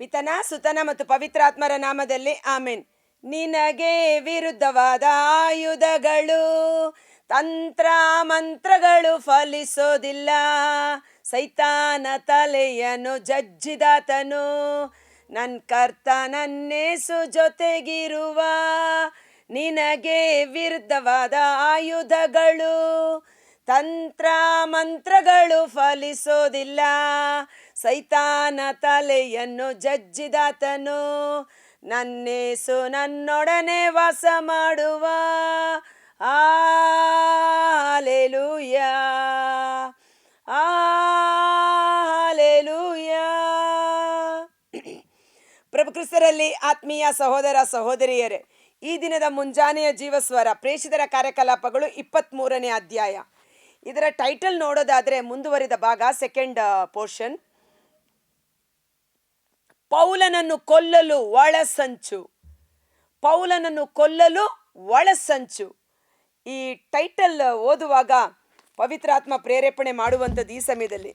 ಪಿತನ, ಸುತನ ಮತ್ತು ಪವಿತ್ರಾತ್ಮರ ನಾಮದಲ್ಲಿ ಆಮೇನ್. ನಿನಗೆ ವಿರುದ್ಧವಾದ ಆಯುಧಗಳು, ತಂತ್ರ ಮಂತ್ರಗಳು ಫಲಿಸೋದಿಲ್ಲ. ಸೈತಾನ ತಲೆಯನ್ನು ಜಜ್ಜಿದಾತನು, ನನ್ ಕರ್ತ ನನ್ನೇಸು ಜೊತೆಗಿರುವ. ನಿನಗೆ ವಿರುದ್ಧವಾದ ಆಯುಧಗಳು, ತಂತ್ರ ಮಂತ್ರಗಳು ಫಲಿಸೋದಿಲ್ಲ. ಸೈತಾನ ತಲೆಯನ್ನು ಜಜ್ಜಿದಾತನು, ನನ್ನೇಸು ನನ್ನೊಡನೆ ವಾಸ ಮಾಡುವ. ಆಲೆಲೂಯ ಆಲೆಲೂಯ ಪ್ರಭು ಕ್ರಿಸ್ತರಲ್ಲಿ ಆತ್ಮೀಯ ಸಹೋದರ ಸಹೋದರಿಯರೇ, ಈ ದಿನದ ಮುಂಜಾನೆಯ ಜೀವಸ್ವರ ಪ್ರೇಷಿತರ ಕಾರ್ಯಕಲಾಪಗಳು ಇಪ್ಪತ್ತ್ಮೂರನೇ ಅಧ್ಯಾಯ. ಇದರ ಟೈಟಲ್ ನೋಡೋದಾದರೆ ಮುಂದುವರಿದ ಭಾಗ ಸೆಕೆಂಡ್ ಪೋರ್ಷನ್ ಪೌಲನನ್ನು ಕೊಲ್ಲಲು ಒಳಸಂಚು. ಪೌಲನನ್ನು ಕೊಲ್ಲಲು ಒಳಸಂಚು. ಈ ಟೈಟಲ್ ಓದುವಾಗ ಪವಿತ್ರಾತ್ಮ ಪ್ರೇರೇಪಣೆ ಮಾಡುವಂಥದ್ದು ಈ ಸಮಯದಲ್ಲಿ.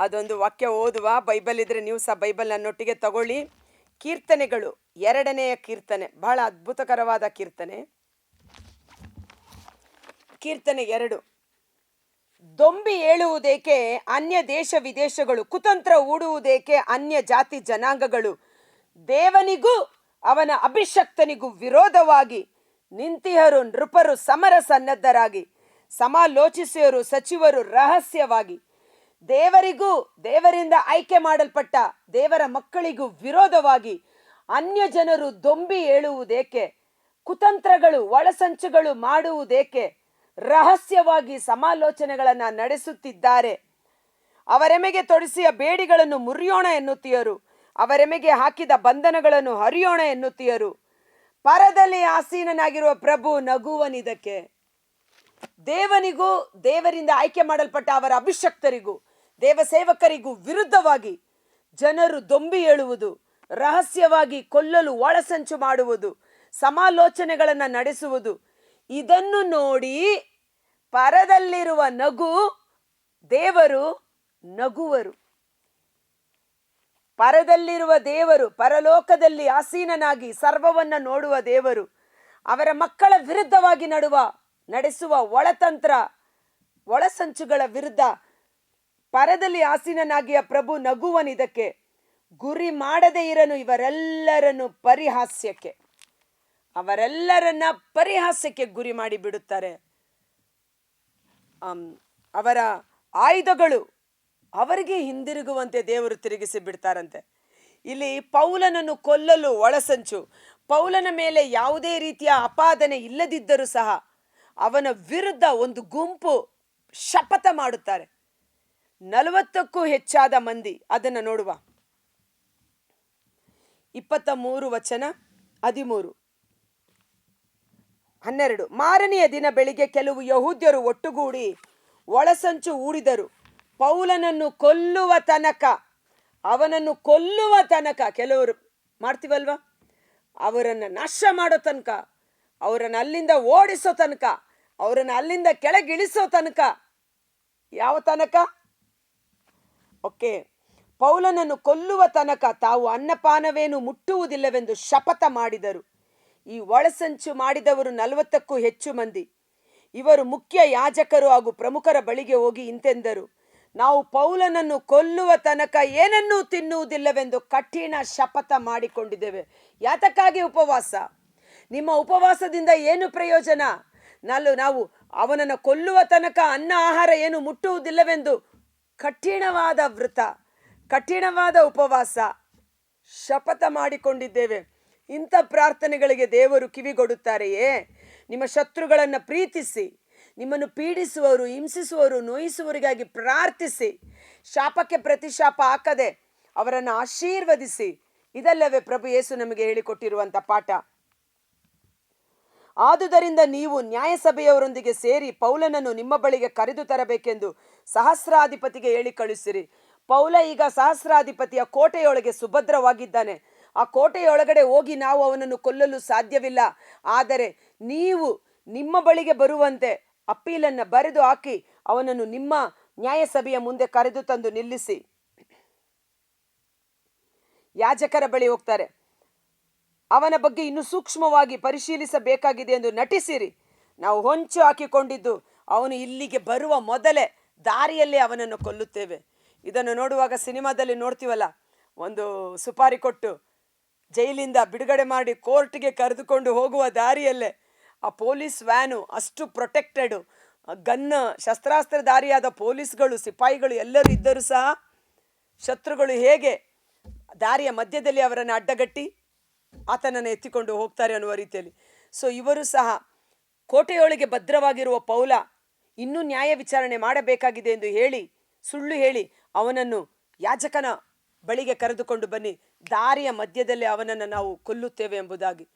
ಅದೊಂದು ವಾಕ್ಯ ಓದುವ ಬೈಬಲ್ ಇದ್ರೆ ನೀವು ಸಹ ಬೈಬಲ್ ನನ್ನೊಟ್ಟಿಗೆ ತಗೊಳ್ಳಿ. ಕೀರ್ತನೆಗಳು, ಎರಡನೆಯ ಕೀರ್ತನೆ, ಬಹಳ ಅದ್ಭುತಕರವಾದ ಕೀರ್ತನೆ. ಕೀರ್ತನೆ ಎರಡು. ದೊಂಬಿ ಏಳುವುದೇಕೆ ಅನ್ಯ ದೇಶ ವಿದೇಶಗಳು, ಕುತಂತ್ರ ಊಡುವುದೇಕೆ ಅನ್ಯ ಜಾತಿ ಜನಾಂಗಗಳು? ದೇವನಿಗೂ ಅವನ ಅಭಿಷಕ್ತನಿಗೂ ವಿರೋಧವಾಗಿ ನಿಂತಿಹರು ನೃಪರು ಸಮರ ಸನ್ನದ್ಧರಾಗಿ ಸಮಾಲೋಚಿಸಿಯರು ಸಚಿವರು ರಹಸ್ಯವಾಗಿ. ದೇವರಿಗೂ ದೇವರಿಂದ ಆಯ್ಕೆ ಮಾಡಲ್ಪಟ್ಟ ದೇವರ ಮಕ್ಕಳಿಗೂ ವಿರೋಧವಾಗಿ ಅನ್ಯ ಜನರು ದೊಂಬಿ ಏಳುವುದೇಕೆ? ಕುತಂತ್ರಗಳು, ಒಳಸಂಚುಗಳು ಮಾಡುವುದೇಕೆ? ರಹಸ್ಯವಾಗಿ ಸಮಾಲೋಚನೆಗಳನ್ನು ನಡೆಸುತ್ತಿದ್ದಾರೆ. ಅವರೆಮೆಗೆ ತೊಡಿಸಿಯ ಬೇಡಿಗಳನ್ನು ಮುರಿಯೋಣ ಎನ್ನುತ್ತೀಯರು. ಅವರೆಮೆಗೆ ಹಾಕಿದ ಬಂಧನಗಳನ್ನು ಹರಿಯೋಣ ಎನ್ನುತ್ತೀಯರು. ಪರದಲ್ಲಿ ಆಸೀನನಾಗಿರುವ ಪ್ರಭು ನಗುವನಿದಕ್ಕೆ. ದೇವನಿಗೂ, ದೇವರಿಂದ ಆಯ್ಕೆ ಮಾಡಲ್ಪಟ್ಟ ಅವರ ಅಭಿಷಕ್ತರಿಗೂ ದೇವ ಸೇವಕರಿಗೂ ವಿರುದ್ಧವಾಗಿ ಜನರು ದೊಂಬಿ ಏಳುವುದು, ರಹಸ್ಯವಾಗಿ ಕೊಲ್ಲಲು ಒಳಸಂಚು ಮಾಡುವುದು, ಸಮಾಲೋಚನೆಗಳನ್ನು ನಡೆಸುವುದು ಇದನ್ನು ನೋಡಿ ಪರದಲ್ಲಿರುವ ನಗು ದೇವರು ನಗುವರು. ಪರದಲ್ಲಿರುವ ದೇವರು ಪರಲೋಕದಲ್ಲಿ ಆಸೀನನಾಗಿ ಸರ್ವವನ್ನ ನೋಡುವ ದೇವರು, ಅವರ ಮಕ್ಕಳ ವಿರುದ್ಧವಾಗಿ ನಡುವ, ನಡೆಸುವ ಒಳತಂತ್ರ, ಒಳಸಂಚುಗಳ ವಿರುದ್ಧ ಪರದಲ್ಲಿ ಆಸೀನನಾಗಿಯ ಪ್ರಭು ನಗುವನಿದಕ್ಕೆ, ಗುರಿ ಮಾಡದೇ ಇರನು ಇವರೆಲ್ಲರನ್ನು ಪರಿಹಾಸ್ಯಕ್ಕೆ. ಅವರೆಲ್ಲರನ್ನ ಪರಿಹಾಸ್ಯಕ್ಕೆ ಗುರಿ ಮಾಡಿ ಬಿಡುತ್ತಾರೆ. ಅವರ ಆಯುಧಗಳು ಅವರಿಗೆ ಹಿಂದಿರುಗುವಂತೆ ದೇವರು ತಿರುಗಿಸಿ ಬಿಡ್ತಾರಂತೆ. ಇಲ್ಲಿ ಪೌಲನನ್ನು ಕೊಲ್ಲಲು ಒಳಸಂಚು. ಪೌಲನ ಮೇಲೆ ಯಾವುದೇ ರೀತಿಯ ಅಪಾದನೆ ಇಲ್ಲದಿದ್ದರೂ ಸಹ ಅವನ ವಿರುದ್ಧ ಒಂದು ಗುಂಪು ಶಪಥ ಮಾಡುತ್ತಾರೆ. ನಲವತ್ತಕ್ಕೂ ಹೆಚ್ಚಾದ ಮಂದಿ ಅದನ್ನು ನೋಡುವ. ಇಪ್ಪತ್ತ ಮೂರು ವಚನ, ಹದಿಮೂರು. ಹನ್ನೆರಡು. ಮಾರನೆಯ ದಿನ ಬೆಳಿಗ್ಗೆ ಕೆಲವು ಯಹೂದ್ಯರು ಒಟ್ಟುಗೂಡಿ ಒಳಸಂಚು ಊಡಿದರು. ಪೌಲನನ್ನು ಕೊಲ್ಲುವ ತನಕ, ಅವನನ್ನು ಕೊಲ್ಲುವ ತನಕ ಕೆಲವರು ಮಾಡ್ತೀವಲ್ವ? ಅವರನ್ನು ನಾಶ ಮಾಡೋ ತನಕ, ಅವರನ್ನು ಅಲ್ಲಿಂದ ಓಡಿಸೋ ತನಕ, ಅವರನ್ನು ಅಲ್ಲಿಂದ ಕೆಳಗಿಳಿಸೋ ತನಕ. ಯಾವ ತನಕ? ಓಕೆ. ಪೌಲನನ್ನು ಕೊಲ್ಲುವ ತನಕ ತಾವು ಅನ್ನಪಾನವೇನು ಮುಟ್ಟುವುದಿಲ್ಲವೆಂದು ಶಪಥ ಮಾಡಿದರು. ಈ ಒಳಸಂಚು ಮಾಡಿದವರು ನಲವತ್ತಕ್ಕೂ ಹೆಚ್ಚು ಮಂದಿ. ಇವರು ಮುಖ್ಯ ಯಾಜಕರು ಹಾಗೂ ಪ್ರಮುಖರ ಬಳಿಗೆ ಹೋಗಿ ಇಂತೆಂದರು, ನಾವು ಪೌಲನನ್ನು ಕೊಲ್ಲುವ ತನಕ ಏನನ್ನೂ ತಿನ್ನುವುದಿಲ್ಲವೆಂದು ಕಠಿಣ ಶಪಥ ಮಾಡಿಕೊಂಡಿದ್ದೇವೆ. ಯಾತಕ್ಕಾಗಿ ಉಪವಾಸ? ನಿಮ್ಮ ಉಪವಾಸದಿಂದ ಏನು ಪ್ರಯೋಜನ? ನಲ್ಲು, ನಾವು ಅವನನ್ನು ಕೊಲ್ಲುವ ತನಕ ಅನ್ನ ಆಹಾರ ಏನು ಮುಟ್ಟುವುದಿಲ್ಲವೆಂದು ಕಠಿಣವಾದ ವೃತ ಕಠಿಣವಾದ ಉಪವಾಸ ಶಪಥ ಮಾಡಿಕೊಂಡಿದ್ದೇವೆ. ಇಂಥ ಪ್ರಾರ್ಥನೆಗಳಿಗೆ ದೇವರು ಕಿವಿಗೊಡುತ್ತಾರೆಯೇ? ನಿಮ್ಮ ಶತ್ರುಗಳನ್ನು ಪ್ರೀತಿಸಿ, ನಿಮ್ಮನ್ನು ಪೀಡಿಸುವವರು, ಹಿಂಸಿಸುವವರು, ನೋಯಿಸುವವರಿಗಾಗಿ ಪ್ರಾರ್ಥಿಸಿ. ಶಾಪಕ್ಕೆ ಪ್ರತಿಶಾಪ ಹಾಕದೆ ಅವರನ್ನು ಆಶೀರ್ವದಿಸಿ. ಇದಲ್ಲವೇ ಪ್ರಭು ಯೇಸು ನಮಗೆ ಹೇಳಿಕೊಟ್ಟಿರುವಂಥ ಪಾಠ. ಆದುದರಿಂದ ನೀವು ನ್ಯಾಯಸಭೆಯವರೊಂದಿಗೆ ಸೇರಿ ಪೌಲನನ್ನು ನಿಮ್ಮ ಬಳಿಗೆ ಕರೆದು ತರಬೇಕೆಂದು ಸಹಸ್ರಾಧಿಪತಿಗೆ ಹೇಳಿ ಕಳುಹಿಸಿರಿ. ಪೌಲ ಈಗ ಸಹಸ್ರಾಧಿಪತಿಯ ಕೋಟೆಯೊಳಗೆ ಸುಭದ್ರವಾಗಿದ್ದಾನೆ. ಆ ಕೋಟೆಯೊಳಗಡೆ ಹೋಗಿ ನಾವು ಅವನನ್ನು ಕೊಲ್ಲಲು ಸಾಧ್ಯವಿಲ್ಲ. ಆದರೆ ನೀವು ನಿಮ್ಮ ಬಳಿಗೆ ಬರುವಂತೆ ಅಪ್ಪೀಲನ್ನು ಬರೆದು ಹಾಕಿ ಅವನನ್ನು ನಿಮ್ಮ ನ್ಯಾಯಸಭೆಯ ಮುಂದೆ ಕರೆದು ತಂದು ನಿಲ್ಲಿಸಿ. ಯಾಜಕರ ಬಳಿ ಹೋಗ್ತಾರೆ. ಅವನ ಬಗ್ಗೆ ಇನ್ನೂ ಸೂಕ್ಷ್ಮವಾಗಿ ಪರಿಶೀಲಿಸಬೇಕಾಗಿದೆ ಎಂದು ನಟಿಸಿರಿ. ನಾವು ಹೊಂಚು ಹಾಕಿಕೊಂಡಿದ್ದು ಅವನು ಇಲ್ಲಿಗೆ ಬರುವ ಮೊದಲೇ ದಾರಿಯಲ್ಲೇ ಅವನನ್ನು ಕೊಲ್ಲುತ್ತೇವೆ. ಇದನ್ನು ನೋಡುವಾಗ ಸಿನಿಮಾದಲ್ಲಿ ನೋಡ್ತೀವಲ್ಲ, ಒಂದು ಸುಪಾರಿ ಕೊಟ್ಟು ಜೈಲಿಂದ ಬಿಡುಗಡೆ ಮಾಡಿ ಕೋರ್ಟ್ಗೆ ಕರೆದುಕೊಂಡು ಹೋಗುವ ದಾರಿಯಲ್ಲೇ ಆ ಪೊಲೀಸ್ ವ್ಯಾನು ಅಷ್ಟು ಪ್ರೊಟೆಕ್ಟೆಡು ಗನ್ ಶಸ್ತ್ರಾಸ್ತ್ರಧಾರಿಯಾದ ಪೊಲೀಸ್ಗಳು, ಸಿಪಾಯಿಗಳು ಎಲ್ಲರೂ ಇದ್ದರೂ ಸಹ ಶತ್ರುಗಳು ಹೇಗೆ ದಾರಿಯ ಮಧ್ಯದಲ್ಲಿ ಅವರನ್ನು ಅಡ್ಡಗಟ್ಟಿ ಆತನನ್ನು ಎತ್ತಿಕೊಂಡು ಹೋಗ್ತಾರೆ ಅನ್ನುವ ರೀತಿಯಲ್ಲಿ. ಸೊ ಇವರು ಸಹ ಕೋಟೆಯೊಳಗೆ ಭದ್ರವಾಗಿರುವ ಪೌಲ ಇನ್ನೂ ನ್ಯಾಯ ವಿಚಾರಣೆ ಮಾಡಬೇಕಾಗಿದೆ ಎಂದು ಹೇಳಿ, ಸುಳ್ಳು ಹೇಳಿ ಅವನನ್ನು ಯಾಜಕನ ಬಳಿಗೆ ಕರೆದುಕೊಂಡು ಬನ್ನಿ. ದಾರಿಯ ಮಧ್ಯದಲ್ಲಿ ಅವನನ್ನು ನಾವು ಕೊಲ್ಲುತ್ತೇವೆ ಎಂಬುದಾಗಿ.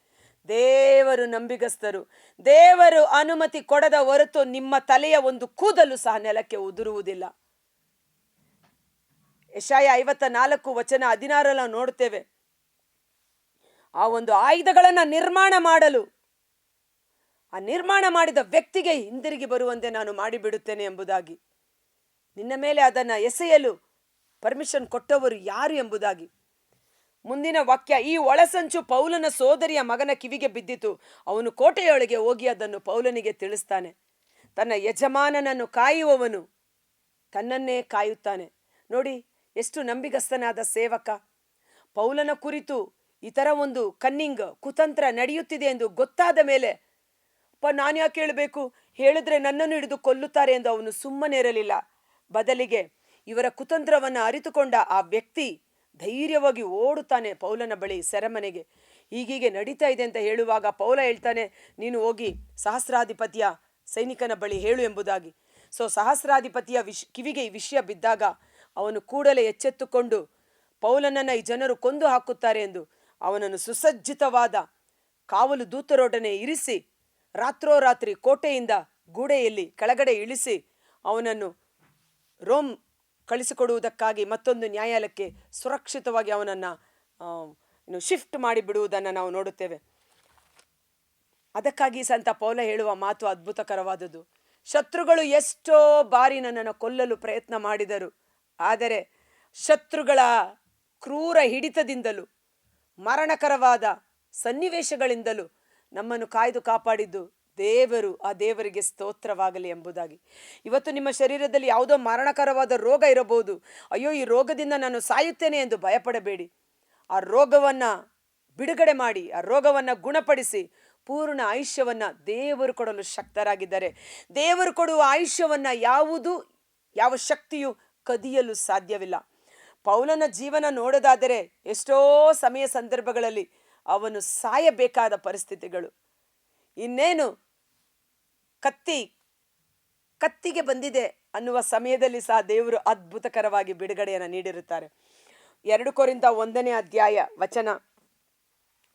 ದೇವರು ನಂಬಿಗಸ್ತರು. ದೇವರು ಅನುಮತಿ ಕೊಡದ ಹೊರತು ನಿಮ್ಮ ತಲೆಯ ಒಂದು ಕೂದಲು ಸಹ ನೆಲಕ್ಕೆ ಉದುರುವುದಿಲ್ಲ. ಯಶಾಯ ಐವತ್ತ ನಾಲ್ಕು ವಚನ ಹದಿನಾರಲ್ಲ ನೋಡುತ್ತೇವೆ. ಆ ಒಂದು ಆಯುಧಗಳನ್ನು ನಿರ್ಮಾಣ ಮಾಡಲು, ಆ ನಿರ್ಮಾಣ ಮಾಡಿದ ವ್ಯಕ್ತಿಗೆ ಹಿಂದಿರುಗಿ ಬರುವಂತೆ ನಾನು ಮಾಡಿಬಿಡುತ್ತೇನೆ ಎಂಬುದಾಗಿ. ನಿನ್ನ ಮೇಲೆ ಅದನ್ನು ಎಸೆಯಲು ಪರ್ಮಿಷನ್ ಕೊಟ್ಟವರು ಯಾರು ಎಂಬುದಾಗಿ. ಮುಂದಿನ ವಾಕ್ಯ, ಈ ಒಳಸಂಚು ಪೌಲನ ಸೋದರಿಯ ಮಗನ ಕಿವಿಗೆ ಬಿದ್ದಿತು. ಅವನು ಕೋಟೆಯೊಳಗೆ ಹೋಗಿ ಅದನ್ನು ಪೌಲನಿಗೆ ತಿಳಿಸ್ತಾನೆ. ತನ್ನ ಯಜಮಾನನನ್ನು ಕಾಯುವವನು ತನ್ನನ್ನೇ ಕಾಯುತ್ತಾನೆ. ನೋಡಿ, ಎಷ್ಟು ನಂಬಿಗಸ್ತನಾದ ಸೇವಕ. ಪೌಲನ ಕುರಿತು ಇತರ ಒಂದು ಕನ್ನಿಂಗ್, ಕುತಂತ್ರ ನಡೆಯುತ್ತಿದೆ ಎಂದು ಗೊತ್ತಾದ ಮೇಲೆ, ಅಪ್ಪ, ನಾನು ಯಾಕೆ ಹೇಳಬೇಕು? ಹೇಳಿದ್ರೆ ನನ್ನನ್ನು ಹಿಡಿದು ಕೊಲ್ಲುತ್ತಾರೆ ಎಂದು ಅವನು ಸುಮ್ಮನೆ ಇರಲಿಲ್ಲ ಬದಲಿಗೆ ಇವರ ಕುತಂತ್ರವನ್ನು ಅರಿತುಕೊಂಡ ಆ ವ್ಯಕ್ತಿ ಧೈರ್ಯವಾಗಿ ಓಡುತ್ತಾನೆ ಪೌಲನ ಬಳಿ ಸೆರೆಮನೆಗೆ. ಹೀಗೀಗೆ ನಡೀತಾ ಇದೆ ಅಂತ ಹೇಳುವಾಗ ಪೌಲ ಹೇಳ್ತಾನೆ, ನೀನು ಹೋಗಿ ಸಹಸ್ರಾಧಿಪತಿಯ ಸೈನಿಕನ ಬಳಿ ಹೇಳು ಎಂಬುದಾಗಿ. ಸೊ ಸಹಸ್ರಾಧಿಪತಿಯ ವಿಷ್, ಕಿವಿಗೆ ಈ ವಿಷಯ ಬಿದ್ದಾಗ ಅವನು ಕೂಡಲೇ ಎಚ್ಚೆತ್ತುಕೊಂಡು, ಪೌಲನನ್ನು ಈ ಜನರು ಕೊಂದು ಹಾಕುತ್ತಾರೆ ಎಂದು ಅವನನ್ನು ಸುಸಜ್ಜಿತವಾದ ಕಾವಲು ದೂತರೊಡನೆ ಇರಿಸಿ, ರಾತ್ರೋರಾತ್ರಿ ಕೋಟೆಯಿಂದ ಗೂಡೆಯಲ್ಲಿ ಕೆಳಗಡೆ ಇಳಿಸಿ ಅವನನ್ನು ರೋಮ್ ಕಳಿಸಿಕೊಡುವುದಕ್ಕಾಗಿ ಮತ್ತೊಂದು ನ್ಯಾಯಾಲಯಕ್ಕೆ ಸುರಕ್ಷಿತವಾಗಿ ಅವನನ್ನು ಇನ್ನು ಶಿಫ್ಟ್ ಮಾಡಿ ಬಿಡುವುದನ್ನು ನಾವು ನೋಡುತ್ತೇವೆ. ಅದಕ್ಕಾಗಿ ಸಂತ ಪೌಲ ಹೇಳುವ ಮಾತು ಅದ್ಭುತಕರವಾದದ್ದು. ಶತ್ರುಗಳು ಎಷ್ಟೋ ಬಾರಿ ನನ್ನನ್ನು ಕೊಲ್ಲಲು ಪ್ರಯತ್ನ ಮಾಡಿದರು. ಆದರೆ ಶತ್ರುಗಳ ಕ್ರೂರ ಹಿಡಿತದಿಂದಲೂ, ಮರಣಕರವಾದ ಸನ್ನಿವೇಶಗಳಿಂದಲೂ ನಮ್ಮನ್ನು ಕಾಯ್ದು ಕಾಪಾಡಿದ್ದು ದೇವರು ಆ ದೇವರಿಗೆ ಸ್ತೋತ್ರವಾಗಲಿ ಎಂಬುದಾಗಿ. ಇವತ್ತು ನಿಮ್ಮ ಶರೀರದಲ್ಲಿ ಯಾವುದೋ ಮರಣಕರವಾದ ರೋಗ ಇರಬಹುದು. ಅಯ್ಯೋ, ಈ ರೋಗದಿಂದ ನಾನು ಸಾಯುತ್ತೇನೆ ಎಂದು ಭಯಪಡಬೇಡಿ. ಆ ರೋಗವನ್ನು ಬಿಡುಗಡೆ ಮಾಡಿ, ಆ ರೋಗವನ್ನು ಗುಣಪಡಿಸಿ, ಪೂರ್ಣ ಆಯುಷ್ಯವನ್ನು ದೇವರು ಕೊಡಲು ಶಕ್ತರಾಗಿದ್ದಾರೆ. ದೇವರು ಕೊಡುವ ಆಯುಷ್ಯವನ್ನು ಯಾವುದು, ಯಾವ ಶಕ್ತಿಯು ಕದಿಯಲು ಸಾಧ್ಯವಿಲ್ಲ. ಪೌಲನ ಜೀವನ ನೋಡೋದಾದರೆ ಎಷ್ಟೋ ಸಮಯ ಸಂದರ್ಭಗಳಲ್ಲಿ ಅವನು ಸಾಯಬೇಕಾದ ಪರಿಸ್ಥಿತಿಗಳು. ಇನ್ನೇನು? ಕತ್ತಿ, ಕತ್ತಿಗೆ ಬಂದಿದೆ ಅನ್ನುವ ಸಮಯದಲ್ಲಿ ಸಹ ದೇವರು ಅದ್ಭುತಕರವಾಗಿ ಬಿಡುಗಡೆಯನ್ನು ನೀಡಿರುತ್ತಾರೆ. ಎರಡು ಕೋರಿಂದ ಒಂದನೇ ಅಧ್ಯಾಯ ವಚನ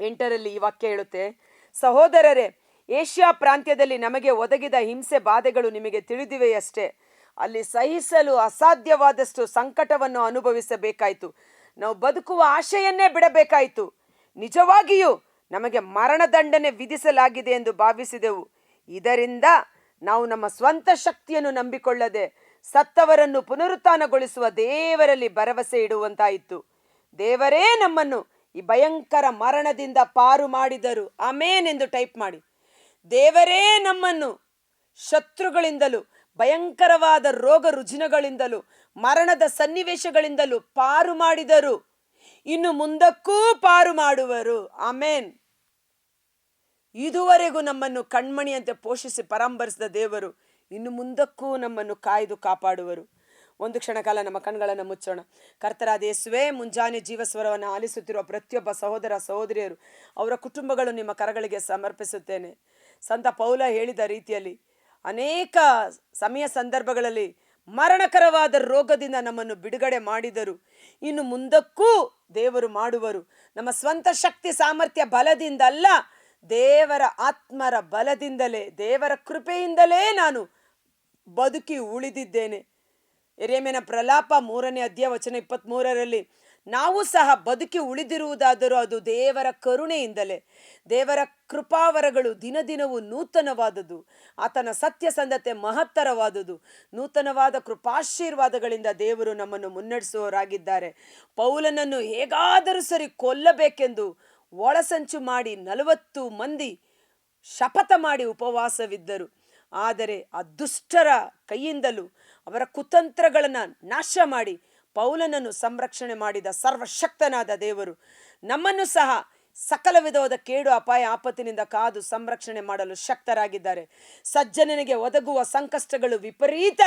ಎಂಟರಲ್ಲಿ ಈ ವಾಕ್ಯ ಹೇಳುತ್ತೆ, ಸಹೋದರರೇ, ಏಷ್ಯಾ ಪ್ರಾಂತ್ಯದಲ್ಲಿ ನಮಗೆ ಒದಗಿದ ಹಿಂಸೆ ಬಾಧೆಗಳು ನಿಮಗೆ ತಿಳಿದಿವೆಯಷ್ಟೇ. ಅಲ್ಲಿ ಸಹಿಸಲು ಅಸಾಧ್ಯವಾದಷ್ಟು ಸಂಕಟವನ್ನು ಅನುಭವಿಸಬೇಕಾಯಿತು. ನಾವು ಬದುಕುವ ಆಶೆಯನ್ನೇ ಬಿಡಬೇಕಾಯಿತು. ನಿಜವಾಗಿಯೂ ನಮಗೆ ಮರಣದಂಡನೆ ವಿಧಿಸಲಾಗಿದೆ ಎಂದು ಭಾವಿಸಿದೆವು. ಇದರಿಂದ ನಾವು ನಮ್ಮ ಸ್ವಂತ ಶಕ್ತಿಯನ್ನು ನಂಬಿಕೊಳ್ಳದೆ ಸತ್ತವರನ್ನು ಪುನರುತ್ಥಾನಗೊಳಿಸುವ ದೇವರಲ್ಲಿ ಭರವಸೆ ಇಡುವಂತಾಯಿತು. ದೇವರೇ ನಮ್ಮನ್ನು ಈ ಭಯಂಕರ ಮರಣದಿಂದ ಪಾರು ಮಾಡಿದರು. ಅಮೇನ್ ಎಂದು ಟೈಪ್ ಮಾಡಿ. ದೇವರೇ ನಮ್ಮನ್ನು ಶತ್ರುಗಳಿಂದಲೂ, ಭಯಂಕರವಾದ ರೋಗ ರುಜಿನಗಳಿಂದಲೂ, ಮರಣದ ಸನ್ನಿವೇಶಗಳಿಂದಲೂ ಪಾರು ಮಾಡಿದರು. ಇನ್ನು ಮುಂದಕ್ಕೂ ಪಾರು ಮಾಡುವರು. ಅಮೇನ್ ಇದುವರೆಗೂ ನಮ್ಮನ್ನು ಕಣ್ಮಣಿಯಂತೆ ಪೋಷಿಸಿ ಪರಂಬರಿಸಿದ ದೇವರು ಇನ್ನು ಮುಂದಕ್ಕೂ ನಮ್ಮನ್ನು ಕಾಯ್ದು ಕಾಪಾಡುವರು. ಒಂದು ಕ್ಷಣ ಕಾಲ ನಮ್ಮ ಕಣ್ಗಳನ್ನು ಮುಚ್ಚೋಣ. ಕರ್ತರಾದ ಯೇಸುವೆ, ಮುಂಜಾನೆ ಜೀವಸ್ವರವನ್ನು ಆಲಿಸುತ್ತಿರುವ ಪ್ರತಿಯೊಬ್ಬ ಸಹೋದರ ಸಹೋದರಿಯರು ಅವರ ಕುಟುಂಬಗಳು ನಿಮ್ಮ ಕರಗಳಿಗೆ ಸಮರ್ಪಿಸುತ್ತೇನೆ. ಸಂತ ಪೌಲ ಹೇಳಿದ ರೀತಿಯಲ್ಲಿ ಅನೇಕ ಸಮಯ ಸಂದರ್ಭಗಳಲ್ಲಿ ಮರಣಕರವಾದ ರೋಗದಿಂದ ನಮ್ಮನ್ನು ಬಿಡುಗಡೆ ಮಾಡಿದರು. ಇನ್ನು ಮುಂದಕ್ಕೂ ದೇವರು ಮಾಡುವರು. ನಮ್ಮ ಸ್ವಂತ ಶಕ್ತಿ ಸಾಮರ್ಥ್ಯ ಬಲದಿಂದಲ್ಲ ದೇವರ ಆತ್ಮರ ಬಲದಿಂದಲೇ, ದೇವರ ಕೃಪೆಯಿಂದಲೇ ನಾನು ಬದುಕಿ ಉಳಿದಿದ್ದೇನೆ. ಎರೆಮೆನ ಪ್ರಲಾಪ ಮೂರನೇ ಅಧ್ಯಾಯ ವಚನ ಇಪ್ಪತ್ತ್ಮೂರರಲ್ಲಿ ನಾವು ಸಹ ಬದುಕಿ ಉಳಿದಿರುವುದಾದರೂ ಅದು ದೇವರ ಕರುಣೆಯಿಂದಲೇ. ದೇವರ ಕೃಪಾವರಗಳು ದಿನ ದಿನವೂ ನೂತನವಾದುದು ಆತನ ಸತ್ಯಸಂಧತೆ ಮಹತ್ತರವಾದುದು ನೂತನವಾದ ಕೃಪಾಶೀರ್ವಾದಗಳಿಂದ ದೇವರು ನಮ್ಮನ್ನು ಮುನ್ನಡೆಸುವವರಾಗಿದ್ದಾರೆ. ಪೌಲನನ್ನು ಹೇಗಾದರೂ ಸರಿ ಕೊಲ್ಲಬೇಕೆಂದು ಒಳಸಂಚು ಮಾಡಿ ನಲವತ್ತು ಮಂದಿ ಶಪಥ ಮಾಡಿ ಉಪವಾಸವಿದ್ದರು. ಆದರೆ ಆ ದುಷ್ಟರ ಕೈಯಿಂದಲೂ ಅವರ ಕುತಂತ್ರಗಳನ್ನು ನಾಶ ಮಾಡಿ ಪೌಲನನ್ನು ಸಂರಕ್ಷಣೆ ಮಾಡಿದ ಸರ್ವಶಕ್ತನಾದ ದೇವರು ನಮ್ಮನ್ನು ಸಹ ಸಕಲ ವಿಧವಾದ ಕೇಡು ಅಪಾಯ ಆಪತ್ತಿನಿಂದ ಕಾದು ಸಂರಕ್ಷಣೆ ಮಾಡಲು ಶಕ್ತರಾಗಿದ್ದಾರೆ. ಸಜ್ಜನನಿಗೆ ಒದಗುವ ಸಂಕಷ್ಟಗಳು ವಿಪರೀತ.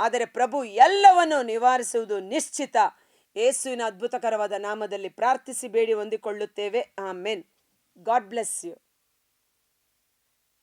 ಆದರೆ ಪ್ರಭು ಎಲ್ಲವನ್ನು ನಿವಾರಿಸುವುದು ನಿಶ್ಚಿತ. ಯೇಸುವಿನ ಅದ್ಭುತಕರವಾದ ನಾಮದಲ್ಲಿ ಪ್ರಾರ್ಥಿಸಿ ಬೇಡಿ ಹೊಂದಿಕೊಳ್ಳುತ್ತೇವೆ. ಆಮೇನ್. God bless you.